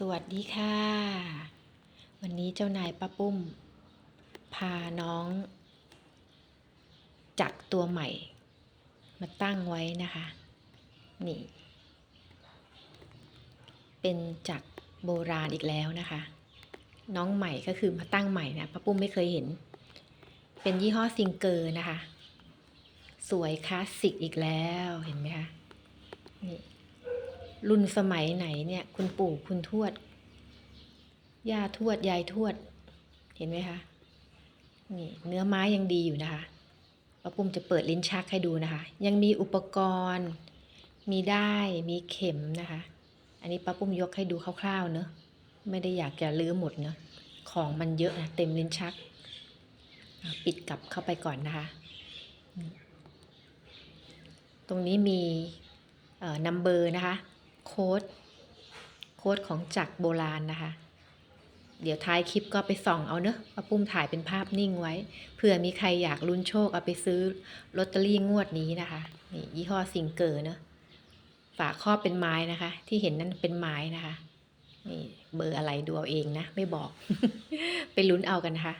สวัสดีค่ะ วันนี้เจ้านายป้าปุ้ม พาน้อง จักรตัวใหม่ มาตั้งไว้นะคะ นี่ เป็นจักรโบราณอีกแล้วนะคะ น้องใหม่ก็คือมาตั้งใหม่นะป้าปุ้มไม่เคยเห็น เป็นยี่ห้อซิงเกอร์นะคะ สวยคลาสสิกอีกแล้วเห็นไหมคะนี่ รุ่นสมัยไหนเนี่ย คุณปู่คุณทวดย่าทวดยายทวด เห็นไหมคะนี่เนื้อไม้ยังดีอยู่นะคะป้าปุ้มจะเปิดลิ้นชักให้ดูนะคะ ยังมีอุปกรณ์ มีได้ายมีเข็มนะคะ อันนี้ป้าปุ้มยกให้ดูคร่าวๆเนอะไม่ได้อยากจะลื้อหมดเนอะของมันเยอะนะเต็มลิ้นชัก ปิดกลับเข้าไปก่อนนะคะ ตรงนี้มีนัมเบอร์นะคะ โค้ดโค้ดของจักรโบราณนะคะ เดี๋ยวท้ายคลิปก็ไปส่องเอาเนอะป้าปุ้มถ่ายเป็นภาพนิ่งไว้เผื่อมีใครอยากลุ้นโชคเอาไปซื้อลอตเตอรี่งวดนี้นะคะนี่ยี่ห้อซิงเกอร์เนอะฝาครอบเป็นไม้นะคะ ที่เห็นนั่นเป็นไม้นะคะนี่เบอร์อะไรดูเอาเองนะ ไม่บอก ไปลุ้นเอากันนะคะ